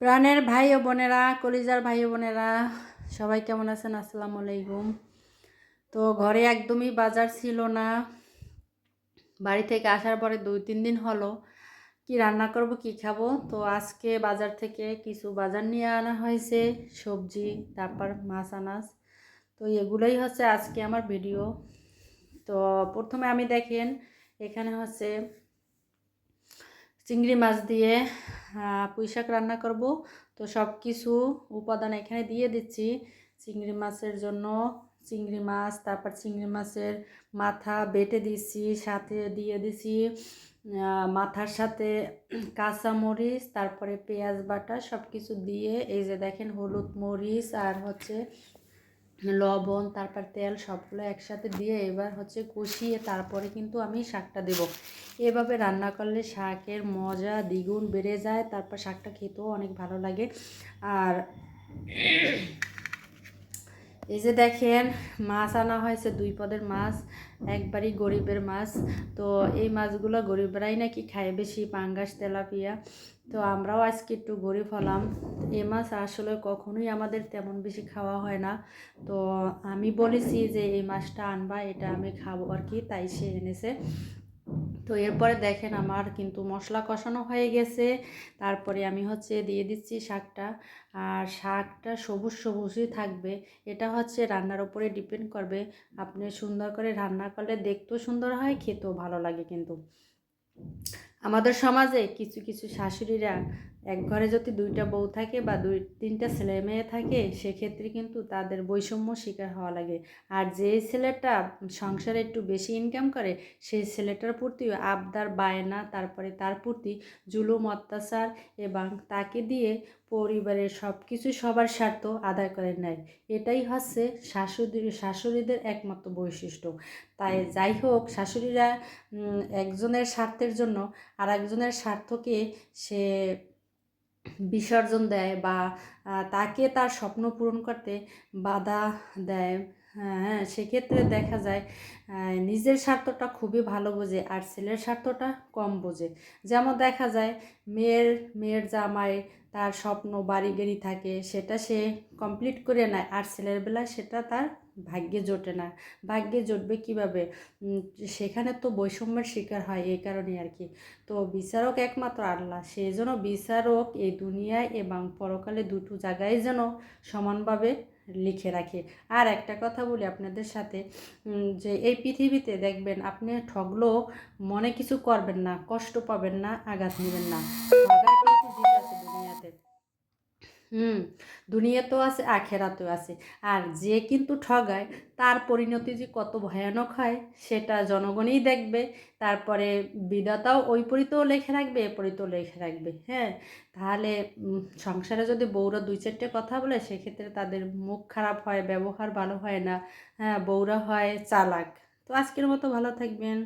প্রাণের ভাই ও বোনেরা, কলিজার ভাই ও বোনেরা, সবাই কেমন আছেন? আসসালামু আলাইকুম। তো ঘরে একদমই বাজার ছিল না। বাড়ি থেকে আসার পরে দুই, তিন দিন হলো। কি রান্না করব, কি খাব? তো আজকে বাজার থেকে কিছু বাজার নিয়ে আনা হয়েছে, সবজি, তারপর মাছ, আনাজ। তো এগুলোই হচ্ছে আজকে আমার ভিডিও। তো প্রথমে আমি দেখেন, এখানে হচ্ছে চিংড়ি মাছ দিয়ে পুঁই শাক রান্না করব। তো সব কিছু উপাদান এখানে দিয়ে দিচ্ছি। চিংড়ি মাছের জন্য চিংড়ি মাছ, তারপর চিংড়ি মাছের মাথা বেটে দিচ্ছি, সাথে দিয়ে দিছি মাথার সাথে কাঁচা মরিচ তারপরে পেঁয়াজ বাটা সব কিছু দিয়ে, এই যে দেখেন হলুদ মরিচ আর হচ্ছে লবণ, তারপর তেল সবগুলো একসাথে দিয়ে এবার হচ্ছে কষিয়ে তারপরে কিন্তু আমি শাকটা দেব। এভাবে রান্না করলে শাকের মজা দ্বিগুণ বেড়ে যায়, তারপর শাকটা খেতেও অনেক ভালো লাগে। আর এই যে দেখেন, মাছ আনা হয়েছে, দুই পদের মাছ, একবারই গরিবের মাছ। তো এই মাছগুলো গরিবরাই নাকি খায় বেশি, পাঙ্গাস, তেলাপিয়া। তো আমরাও আজকে একটু গরিব হলাম। এ মাছ আসলে কখনোই আমাদের তেমন বেশি খাওয়া হয় না। তো আমি বলেছি যে এই মাছটা আনবা, এটা আমি খাব আর কি, তাই সে এনেছে। তো এরপরে দেখেন আমার কিন্তু মশলা কষানো হয়ে গেছে। তারপরে আমি হচ্ছে দিয়ে দিচ্ছি শাকটা। আর শাকটা সবুজ সবুজই থাকবে। এটা হচ্ছে রান্নার উপরে ডিপেন্ড করবে। আপনি সুন্দর করে রান্না করলে দেখতেও সুন্দর হয়, খেতেও ভালো লাগে কিন্তু। আমাদের সমাজে কিছু কিছু শাশুড়িরা এক ঘরে যদি দুইটা বউ থাকে বা দুই, তিনটা ছেলে মেয়ে থাকে, সেক্ষেত্রে কিন্তু তাদের বৈষম্য শিকার হওয়া লাগে। আর যে ছেলেটা সংসারে একটু বেশি ইনকাম করে, সেই ছেলেটার প্রতি আবদার বায়না তারপরে তার প্রতি জুলুম, অত্যাচার এবং তাকে দিয়ে পরিবারের সব কিছু সবার স্বার্থ আদায় করে নেয়। এটাই হচ্ছে শাশুড়ি, শাশুড়িদের একমাত্র বৈশিষ্ট্য। তাই যাই হোক, শাশুড়িরা একজনের স্বার্থের জন্য আর একজনের স্বার্থকে সে বিসর্জন দেয় বা তাকে তার স্বপ্ন পূরণ করতে বাধা দেয়। হ্যাঁ সেক্ষেত্রে দেখা যায় নিজের স্বার্থটা খুবই ভালো বোঝে আর ছেলের স্বার্থটা কম বোঝে। যেমন দেখা যায়, মেয়ের মেয়ের জামাই তার স্বপ্ন বাড়ি গাড়ি থাকে, সেটা সে কমপ্লিট করে নেয় আর ছেলের বেলায় সেটা তার ভাগ্যে জোটে না। ভাগ্যে জোটবে কীভাবে? সেখানে তো বৈষম্যের শিকার হয় এই কারণে আর কি। তো বিচারক একমাত্র আল্লাহ সেই জন্য বিচারক এই দুনিয়ায় এবং পরকালে দুটো জায়গায় যেন সমানভাবে লিখে রাখে। আর একটা কথা বলি আপনাদের সাথে যে এই পৃথিবীতে দেখবেন আপনি ঠগলো মনে কিছু করবেন না, কষ্ট পাবেন না, আঘাত নেবেন না। হুম, দুনিয়াতেও আছে, আখেরাতেও আছে। আর যে কিন্তু ঠগায়, তার পরিণতি যে কত ভয়ানক হয়, সেটা জনগণই দেখবে। তারপরে বিধাতাও ওই পরিতেও লেখে রাখবে এ পরিতেও লেখে রাখবে হ্যাঁ? তাহলে সংসারে যদি বউরা দুই চারটে কথা বলে, সেক্ষেত্রে তাদের মুখ খারাপ হয়, ব্যবহার ভালো হয় না। হ্যাঁ বউরা হয় চালাক। তো আজকের মতো ভালো থাকবেন।